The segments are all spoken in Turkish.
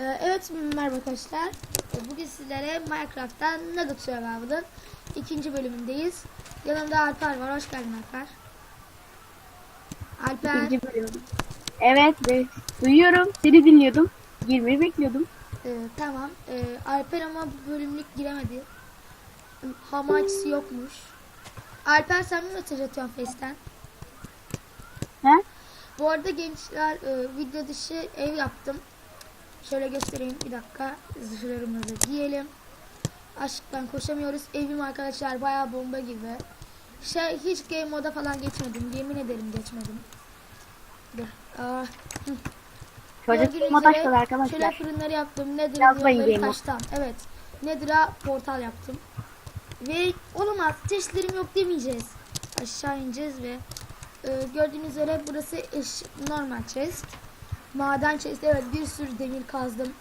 Ee, evet merhaba arkadaşlar. Ee, Bugün sizlere Minecraft'tan Nugget Survival'ın ikinci bölümündeyiz. Yanımda Alper var. Hoş geldin Alper. Alper. İkinci bölüm. Evet ve duyuyorum. Seni dinliyordum. Girmeyi bekliyordum. e, tamam. E, Alper ama bu bölümlük giremedi. Hamaçsı yokmuş. Alper sen mi mesaj atıyorsun Face'ten? He? Bu arada gençler e, video dışı ev yaptım. Şöyle göstereyim bir dakika. Zırhlarımızı giyelim. Aşktan koşamıyoruz. Evim arkadaşlar bayağı bomba gibi. Şey hiç game moda falan geçmedim. Yemin ederim geçmedim. Dur. Aa, Çocuk açtılar Şöyle arkadaşlar. fırınları yaptım. Nedir yolları taştan. Evet. Nedir'a portal yaptım. Ve olamaz. Çeşitlerim yok demeyeceğiz. Aşağı ineceğiz ve e, gördüğünüz üzere burası eş, normal chest. Maden chest. Evet bir sürü demir kazdım.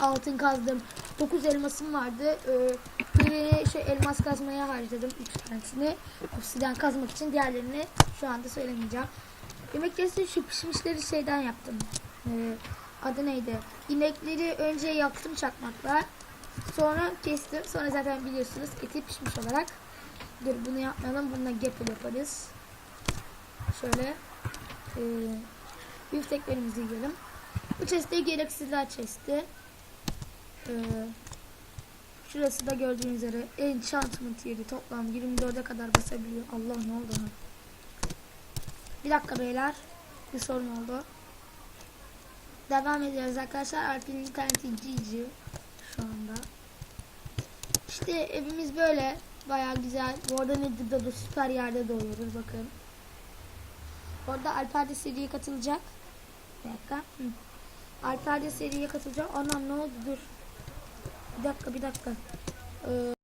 Altın kazdım. 9 elmasım vardı. E, birini şu elmas kazmaya harcadım. 3 tanesini. Obsidian kazmak için. Diğerlerini şu anda söylemeyeceğim. Yemek kesin şu pişmişleri şeyden yaptım. E, adı neydi? İnekleri önce yaktım çakmakla. Sonra kestim. Sonra zaten biliyorsunuz eti pişmiş olarak. Dur bunu yapmayalım. Bununla gapple yaparız. Şöyle e, bifteklerimizi yiyelim. Bu chest'te gereksizler chest'i. E, şurası da gördüğünüz üzere enchantment yeri toplam 24'e kadar basabiliyor. Allah ne oldu ona? Bir dakika beyler. Bir sorun oldu. Devam ediyoruz arkadaşlar. Alp'in interneti GG şu anda. İşte evimiz böyle. Bayağı güzel. Bu arada Nedir'de de süper yerde doğuyoruz bakın. Orada Alper de seriye katılacak. Bir dakika. Alper de seriye katılacak. Anam ne oldu dur. Bir dakika bir dakika. Ee,